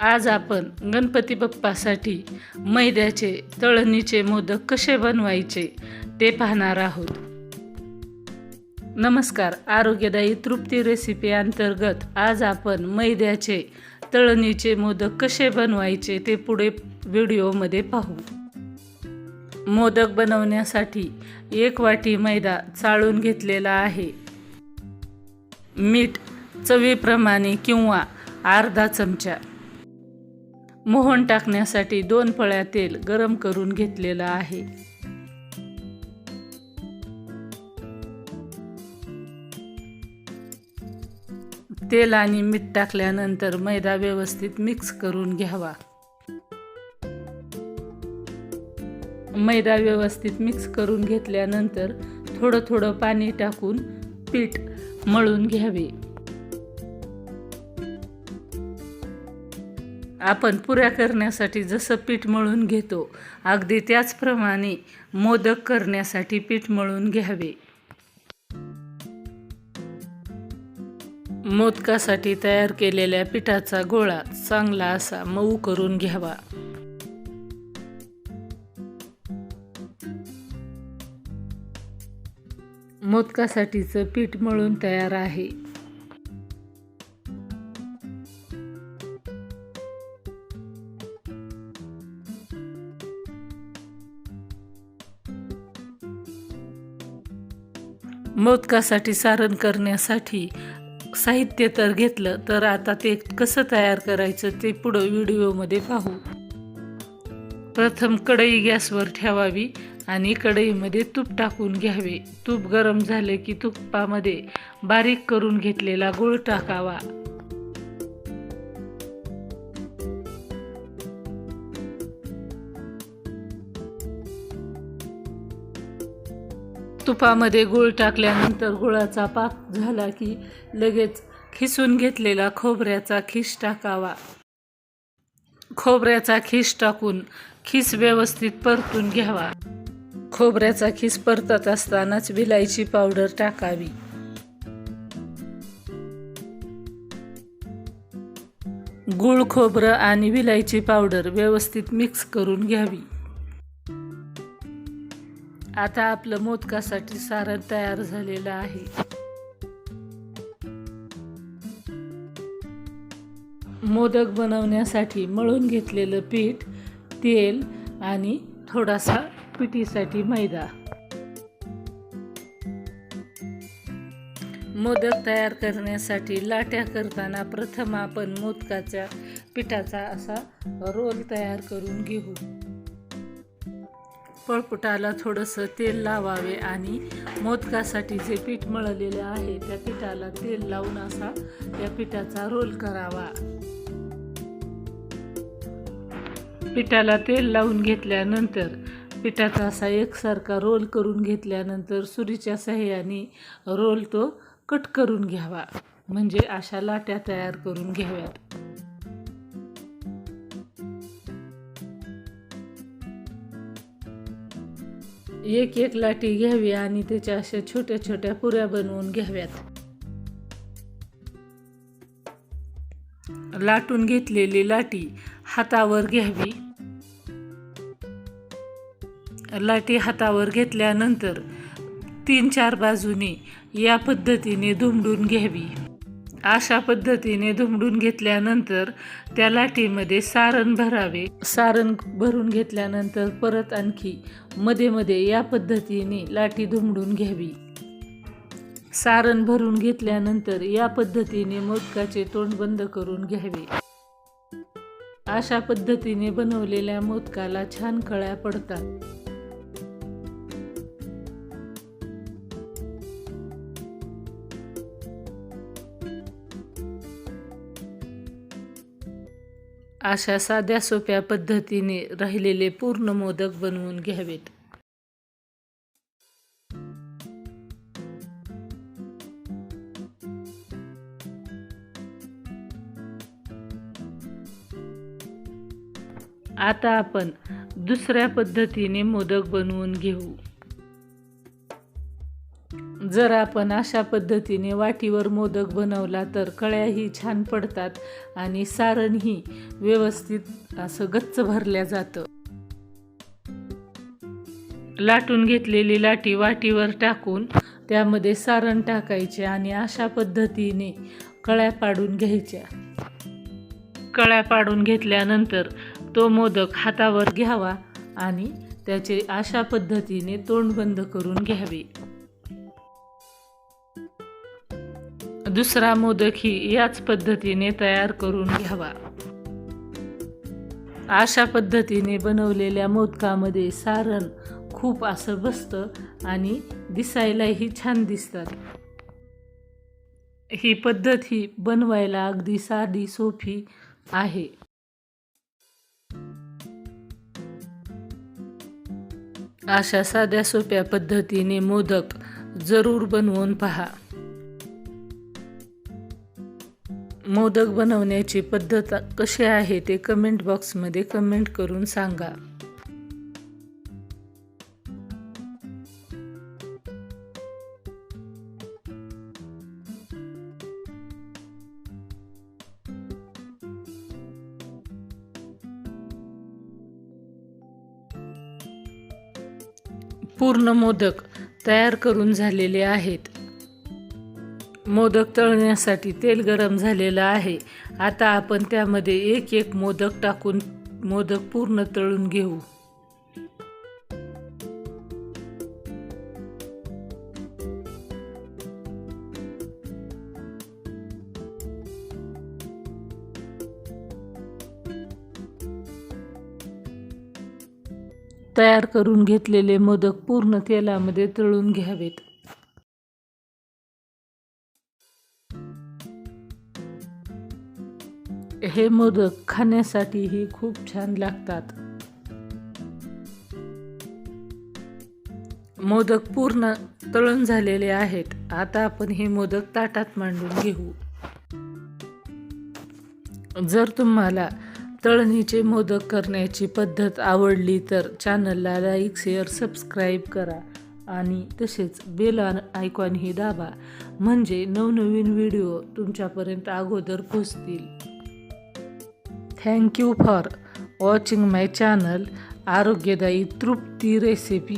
आज आपण गणपती बाप्पासाठी मैद्याचे तळणीचे मोदक कसे बनवायचे ते पाहणार आहोत. नमस्कार आरोग्यदायी तृप्ती रेसिपी अंतर्गत आज आपण मैद्याचे तळणीचे मोदक कसे बनवायचे ते पुढे व्हिडिओमध्ये पाहू. मोदक बनवण्यासाठी एक वाटी मैदा चाळून घेतलेला आहे. मीठ चवीप्रमाणे किंवा अर्धा चमचा मोहन टाकण्यासाठी दोन फळ्या तेल गरम करून घेतलेलं आहे. तेल आणि मीठ टाकल्यानंतर मैदा व्यवस्थित मिक्स करून घ्यावा. मैदा व्यवस्थित मिक्स करून घेतल्यानंतर थोडं थोडं पाणी टाकून पीठ मळून घ्यावे. आपण पुऱ्या करण्यासाठी जसं पीठ मळून घेतो अगदी त्याचप्रमाणे मोदक करण्यासाठी पीठ मळून घ्यावे. मोदकासाठी तयार केलेल्या पिठाचा गोळा चांगला असा मऊ करून घ्यावा. मोदकासाठीचं पीठ मळून तयार आहे. मोदकासाठी सारण करण्यासाठी साहित्य तर घेतलं तर आता ते कसं तयार करायचं ते पुढं व्हिडिओमध्ये पाहू. प्रथम कढई गॅसवर ठेवावी आणि कढईमध्ये तूप टाकून घ्यावे. तूप गरम झाले की तुपामध्ये बारीक करून घेतलेला गूळ टाकावा. तुपामध्ये गूळ टाकल्यानंतर गुळाचा पाक झाला की लगेच खिसून घेतलेला खोबऱ्याचा खिस टाकावा. खोबऱ्याचा खिस टाकून खिस व्यवस्थित परतून घ्यावा. खोबऱ्याचा खिस परतत असतानाच विलायची पावडर टाकावी. गूळ खोबरं आणि विलायची पावडर व्यवस्थित मिक्स करून घ्यावी. आता आपलं मोदकासाठी सारण तयार झालेलं आहे. मोदक बनवण्यासाठी मळून घेतलेलं पीठ तेल आणि थोडासा पिठीसाठी मैदा. मोदक तयार करण्यासाठी लाट्या करताना प्रथम आपण मोदकाच्या पिठाचा असा रोल तयार करून घेऊ. पळपुटाला थोडंसं तेल लावावे आणि मोदकासाठी जे पीठ मळलेलं आहे त्या पिठाला तेल लावून असा त्या पिठाचा रोल करावा. पिठाला तेल लावून घेतल्यानंतर पिठाचा असा एकसारखा रोल करून घेतल्यानंतर सुरीच्या सहाय्याने रोल तो कट करून घ्यावा. म्हणजे अशा लाट्या तयार करून घ्याव्यात. एक एक लाटी घ्यावी आणि त्याच्या अशा छोट्या छोट्या पुऱ्या बनवून घ्याव्यात. लाटून घेतलेली लाटी हातावर घ्यावी. लाटी हातावर घेतल्यानंतर तीन चार बाजूने या पद्धतीने दुमडून घ्यावी. अशा पद्धतीने धुमडून घेतल्यानंतर त्या लाटीमध्ये सारण भरावे. सारण भरून घेतल्यानंतर परत आणखी मध्ये मध्ये या पद्धतीने लाटी धुमडून घ्यावी. सारण भरून घेतल्यानंतर या पद्धतीने मोदकाचे तोंड बंद करून घ्यावे. अशा पद्धतीने बनवलेल्या मोदकाला छान कळ्या पडतात. अशा साध्या सोप्या पद्धतीने राहिलेले पूर्ण मोदक बनवून घ्यावेत. आता आपण दुसऱ्या पद्धतीने मोदक बनवून घेऊ. जर आपण अशा पद्धतीने वाटीवर मोदक बनवला तर कळ्याही छान पडतात आणि सारणही व्यवस्थित असं गच्च भरल्या जातं. लाटून घेतलेली लाटी वाटीवर टाकून त्यामध्ये सारण टाकायचे आणि अशा पद्धतीने कळ्या पाडून घ्यायच्या. कळ्या पाडून घेतल्यानंतर तो मोदक हातावर घ्यावा आणि त्याचे अशा पद्धतीने तोंड बंद करून घ्यावे. दुसरा मोदकही याच पद्धतीने तयार करून घ्यावा. अशा पद्धतीने बनवलेल्या मोदकामध्ये सारण खूप असं बसतं आणि दिसायलाही छान दिसतात. ही पद्धत ही बनवायला अगदी साधी सोपी आहे. अशा साध्या सोप्या पद्धतीने मोदक जरूर बनवून पहा. मोदक बनवण्याची पद्धत कशी आहे ते कमेंट बॉक्समध्ये कमेंट करून सांगा. पूर्ण मोदक तयार करून झालेले आहेत. मोदक तळण्यासाठी तेल गरम झालेलं आहे. आता आपण त्यामध्ये एक एक मोदक टाकून मोदक पूर्ण तळून घेऊ. तयार करून घेतलेले मोदक पूर्ण तेलामध्ये तळून घ्यावेत. हे मोदक खाण्यासाठीही खूप छान लागतात. मोदक पूर्ण तळून झालेले आहेत. आता आपण हे मोदक ताटात मांडून घेऊ. जर तुम्हाला तळणीचे मोदक करण्याची पद्धत आवडली तर चॅनलला लाईक शेअर सबस्क्राईब करा आणि तसेच बेल आयकॉनही दाबा. म्हणजे नवनवीन व्हिडिओ तुमच्यापर्यंत अगोदर पोचतील thank you for watching my channel आरोग्यदायी तृप्ती रेसिपी